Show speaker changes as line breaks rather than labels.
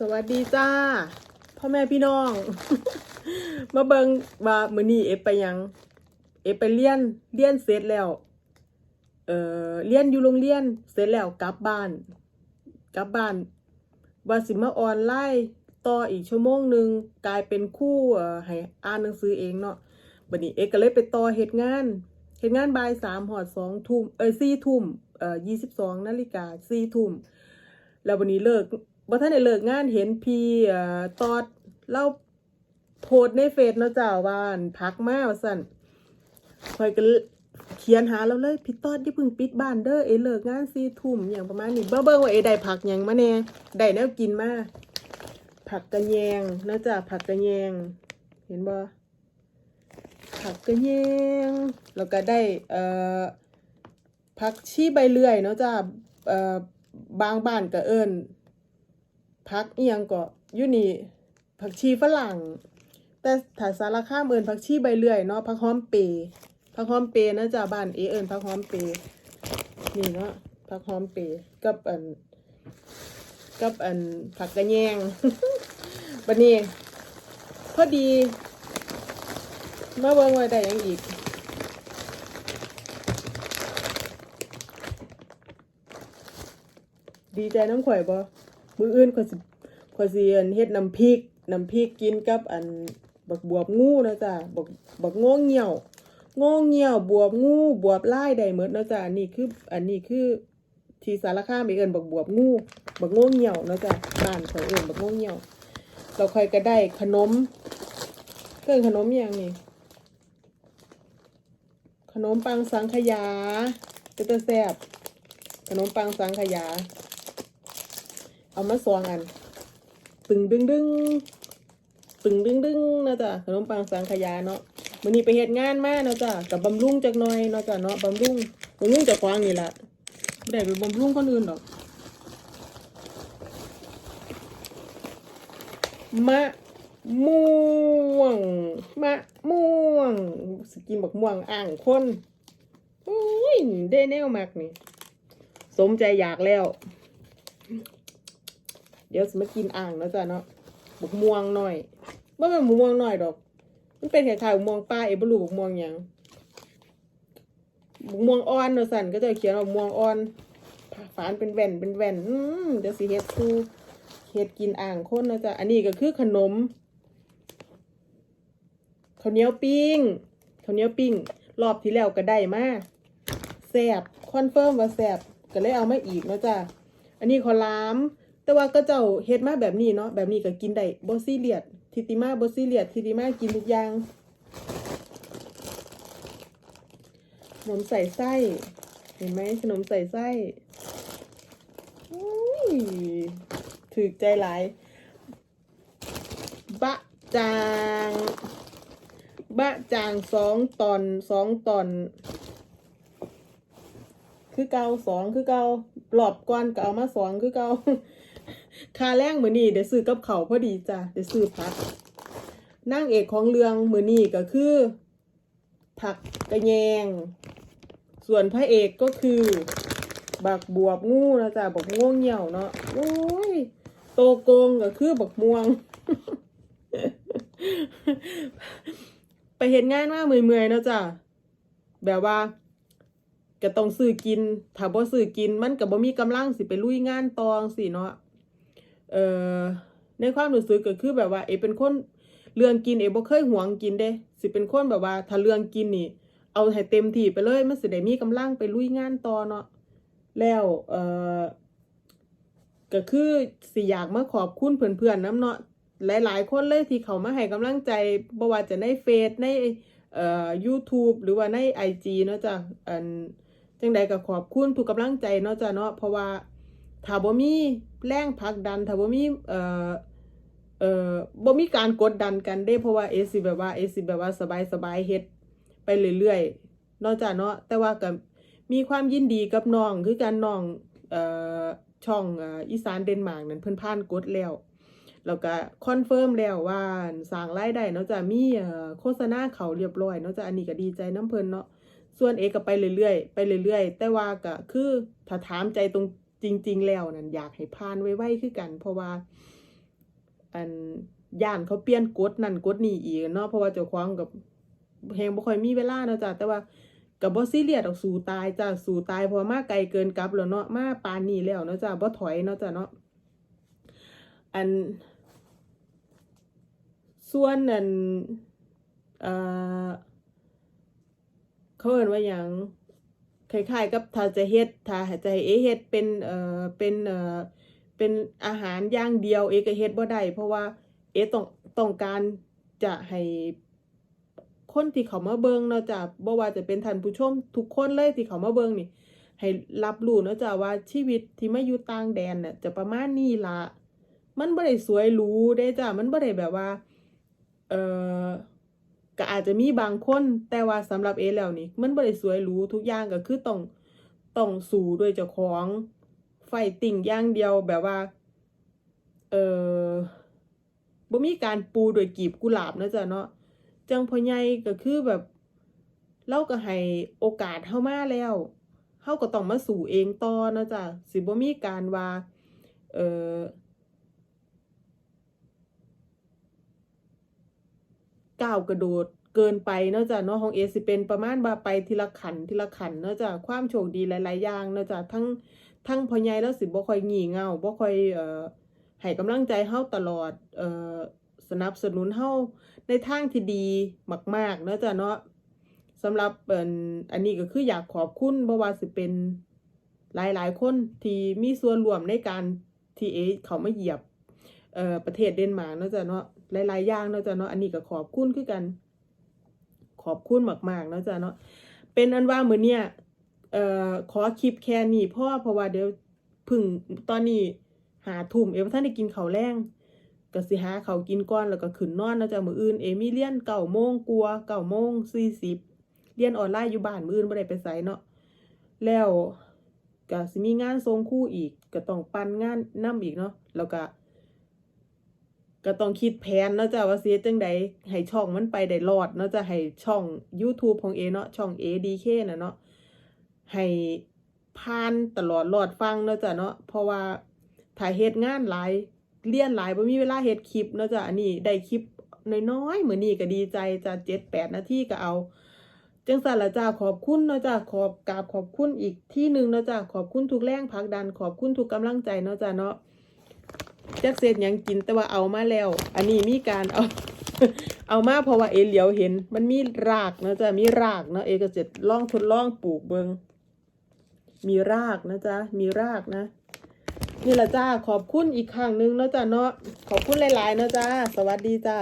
สวัสดีจ้า พ่อแม่พี่น้อง มาเบิงว่ามือนี้เอฟไปยัง เอฟไปเรียนเรียนเสร็จแล้ว เออเรียนอยู่โรงเรียนเสร็จแล้วกลับบ้าน กลับบ้านว่าสิมาออนไลน์ต่ออีกชั่วโมงหนึ่งกลายเป็นคู่เอ่อให้อ่านหนังสือเองเนาะบัดนี้เอก็เลยไปต่อเฮ็ดงานเฮ็ดงานบ่ายสามหอดสองทุ่มเอ้ยสี่ทุ่มเอ่อยี่สิบสองนาฬิกาสี่ทุ่มแล้ววันนี้เลิก บ่ทันได้เลิกงานเห็นพี่เอ่อตอดเล่าโพสในเฟซเนาะจ้าว่านพักมาว่าซั่นข่อยก็เขียนหาเราเลยพี่ตอดอย่เพิ่งปิดบ้านเด้อเอเลิกงาน4ทุ่มอย่างประมาณนี้เบิ่งเบิ่งว่าเอได้ผักยังมาแน่ได้แนวกินมาผักกระแยงเนาะจ้าผักกระแยง เห็นบ่ผักกระแยงแล้วก็ได้เอ่อผักชีใบเลื่อยเนาะจ้าเอ่อบางบ้านก็เอิ้น ผักเอียงก็อยู่นี่ผักชีฝรั่ง แต่ถ้าสารคามเอินผักชีใบเลื่อยเนาะผักหอมเปรย์ผักหอมเปรย์นะจ้าบ้านเอเอินผักหอมเปรย์นี่เนาะผักหอมเปรย์กับอันกับอันผักกระแยงบัดนี้พอดีมาเบิ่งไว้ได้ยังอีกดีใจน้ำข่อยบ่ มืออื่นข่อยสิข่อยสิอันเฮ็ดน้ำพริกน้ำพริกกินกับอันบักบวบงูนะจ๊ะบักบักโง่เหี่ยวโง่เหี่ยวบวบงูบวบไลายได้หมดนะจ๊ะอันนี้คืออันนี้คือที่สารคามไปเอิ้นบักบวบงูบักโง่เหี่ยวนะจ๊ะบ้านข่อยเอิ้นบักโง่เหี่ยวเราค่อยก็ได้ขนมเครื่องขนมอย่างนี้ขนมปังสังขยาเจะแซบขนมปังสังขยา เอามาสองอัน ตึงดึงดึงตึงดึงดึงนะจ๊ะขนมปังสังขยาเนาะมื้อนี้ไปเฮ็ดงานมาเนะจ้ะกับบำรุงจักหน่อยเนาะจ้ะเนาะบำรุงบำรุงจากควางนี่แหละไม่ได้ไปบำรุงคนอื่นหรอกมะม่วง มะม่วง สกินบักม่วงอ่างคนอุ้ยได้แนวมากนี่ สมใจอยากแล้ว ดี๋ยวสิมากินอ่างแล้วจ้ะเนาะบักม่วงหน่อยบ่เป็นบักม่วงหน่อยดอก มันเป็นคล้ายๆบักม่วงป้าเอบรูบักม่วงยังบักม่วงอ่อนเนาะสันก็จะเขียนว่าบักม่วงอ่อนฝานเป็นแว่นเป็นแว่นอืมเดี๋ยวสิเฮ็ดซูเฮ็ดกินอ่างคนนะจ๊ะอันนี้ก็คือขนมข้าวเหนียวปิ้งข้าวเหนียวปิ้งรอบที่แล้วก็ได้มาแซ่บคอนเฟิร์มว่าแซ่บก็เลยเอามาอีกเนาะจ้ะอันนี้ขอล้าม แต่ว่าก็เจ้าเฮ็ดมาแบบนี้เนาะแบบนี้ก็กินได้บ่ซีเรียสทิติมาบ่ซีเรียสทิติมากินทุกอย่างขนมใส่ไส้ เห็นไหมขนมใส่ไส้ถือใจหลาย บะจาง บะจางสองตอนสองตอน คือเกาสองคือเกาหลอบก้อนก็เอามาสองคือเกา คาแรงมือนี่เดี๋ยวซื้อกับเขาพอดีจ้ะเดี๋ยวซื้อผักนางเอกของเรื่องมือนี่ก็คือ ผักกระแยง ส่วนพระเอกก็คือ บักบวบงูนะจ๊ะบักม่วงเหี่ยวเนาะโอ้ยโตโกงก็คือบักม่วง ไปเห็นงานมากเมื่อยๆนะจ้ะแบบว่าก็ต้องซื้อกิน ถ้าบ่ซื้อกินมันก็บ่มีกำลังสิไปลุยงานตองสิเนาะ เอ่อในความรู้สึกก็คือแบบว่าเอเป็นคนเรื่องกินเอบ่เคยหวงกินเด้สิเป็นคนแบบว่าถ้าเรื่องกินนี่ เอาให้เต็มที่ไปเลยมันสิได้มีกำลังไปลุยงานต่อเนาะแล้วเอ่อก็คือสิอยากมาขอบคุณเพื่อนๆน้ำเนาะหลายๆ คนเลยที่เขามาให้กำลังใจบ่ว่าจะในเฟซในเอ่อ YouTube หรือว่าใน IG เนาะจ้ะอันจังใดก็ขอบคุณทุกกำลังใจเนาะจ้ะเนาะเพราะว่า ถ้าบ่มีแรงผลักดันถ้าบ่มีเอ่อเอ่อบ่มีการกดดันกันเด้เพราะว่าเอสิแบบว่าเอสิแบบว่าสบายๆเฮ็ดไปเรื่อยๆนาะจ้ะเนาะแต่ว่าก็มีความยินดีกับน้องคือการน้องเอ่อช่องอ่ออีสานเดนมาร์กนั้นเพิ่นผ่านกดแล้วแล้วก็คอนเฟิร์มแล้วว่าสร้างรายได้เนาะจะมีเอ่อโฆษณาเขาเรียบร้อยเนาะจะอันนี้ก็ดีใจน้ำเพิ่นเนาะส่วนเอกก็ไปเรื่อยๆไปเรื่อยๆ แต่ว่าก็คือถ้าถามใจตรง จริง ๆ แล้วนั่นอยากให้ผ่านไวๆคือกัน เพราะว่า อันย่านเขาเปลี่ยนกฎนั่นกฎนี่อีกเนาะเพราะว่าเจ้าของกับแฮงบ่ค่อยมีเวลาเนาะจ้ะแต่ว่าก็บ่ซีเรียสดอกสู่ตายจ้ะสู่ตายเพราะว่ามาไกลเกินกลับแล้วเนาะมาปานนี้แล้วเนาะจ้ะบ่ถอยเนาะจ้ะเนาะอัน ส่วนอันเอ่อเขาเอิ้นว่าหยัง คล้ายๆกับถ้าจะเฮ็ดถ้าจะให้เอเฮ็ดเป็นเอ่อเป็นเอ่อเป็นอาหารอย่างเดียวเอก็เฮ็ดบ่ได้เพราะว่าเอต้องต้องการจะให้คนที่เขามาเบิ่งเนาะจ้ะบ่ว่าจะเป็นท่านผู้ชมทุกคนเลยที่เขามาเบิ่งนี่ ให้รับรู้เนาะจ้ะว่าชีวิตที่มาอยู่ต่างแดนน่ะจะประมาณนี้ละมันบ่ได้สวยหรูเด้จ้ะมันบ่ได้แบบว่า เอ่อ ก็อาจจะมีบางคนแต่ว่าสำหรับเอแล้วนี่มันบ่ได้สวยหรูทุกอย่างก็คือต้องต้องสู้ด้วยเจ้าของไฟติ่งอย่างเดียวแบบว่า เออบ่มีการปูด้วยกีบกุหลาบนะจ๊ะเนาะจังพ่อใหญ่ก็คือแบบเราก็ให้โอกาสเฮามาแล้วเฮาก็ต้องมาสู่เองต่อนะจ๊ะสิบ่มีการว่า เออ ก้าวกระโดดเกินไปเนาะจ้ะเนาะของเอสิเป็นประมาณว่าไปทีละขันทีละขันเนาะจ้ะความโชคดีหลาย ๆ อย่างเนาะจ้ะทั้งทั้งพ่อใหญ่แล้วสิบ่ค่อยงี่เง่าบ่ค่อยเอ่อให้กำลังใจเฮาตลอดเอ่อสนับสนุนเฮาในทางที่ดีมาก ๆ เนาะจ้ะเนาะสำหรับเอ่นอันนี้ก็คืออยากขอบคุณบ่ว่าสิเป็นหลาย ๆ คนที่มีส่วนร่วมในการที่เอเขามาเหยียบเอ่อประเทศเดนมาร์กเนาะจ้ะเนาะ หลาย ๆ อย่างเนาะจ้ะเนาะอันนี้ก็ขอบคุณคือกัน ขอบคุณมากๆเนาะจ้ะเนาะเป็นอันว่าเหมื้อเนี้ยเอ่อขอคลิปแค่นี้เพราะว่าเพราะว่าเดี๋ยวพึ่งตอนนี้หาทุ่มเอวท่านได้กินข้าวแรงก็สิหาเขากินก่อนแล้วก็ขึ้นนอนเนาะจ้ะมืออื่นเอมีเรียนเก้าโมงกลัวเก้าโมงสี่สิบเรียนออนไลน์อยู่บ้านมืออื่นบ่ได้ไปไสเนาะแล้วก็สิมีงานทรงคู่อีกก็ต้องปั่นงานนํอีกเนาะแล้วก็ ก็ต้องคิดแผนเนาะจ้ะว่าเฮ็ดจังใดให้ช่องมันไปได้รอดเนาะจ้ะให้ช่อง YouTube ของเอเนาะช่อง ADK น่ะเนาะให้ผ่านตลอดรอดฟังเนาะจ้ะเนาะเพราะว่าถ้ายเฮ็ดงานหลายเรียนหลายบ่มีเวลาเฮ็ดคลิปเนาะจ้ะอันนี้ได้คลิปน้อยๆเหมือนี้ก็ดีใจจ้ะ7-8นาทีก็เอาจังซั่นละจ้าขอบคุณเนาะจ้าขอบกราบขอบคุณอีกที่หนึ่งเนาะจ้าขอบคุณทุกแรงผักดัน ขอบคุณทุกกำลังใจเนาะจ้าเนาะ จักเศษยังกินแต่ว่าเอามาแล้ว อันนี้มีการเอา เอามาเพราะว่าเอเหลียวเห็น มันมีรากเนาะจ๊ะมีรากเนาะเอก็จะล่องทดลองปลูกเบิงมีรากนะจ๊ะมีรากนะนี่แหละจ้าขอบคุณอีกครั้งหนึงเนาะจ้ะเนาะขอบคุณหลายๆเนาะจ้าสวัสดีจ้า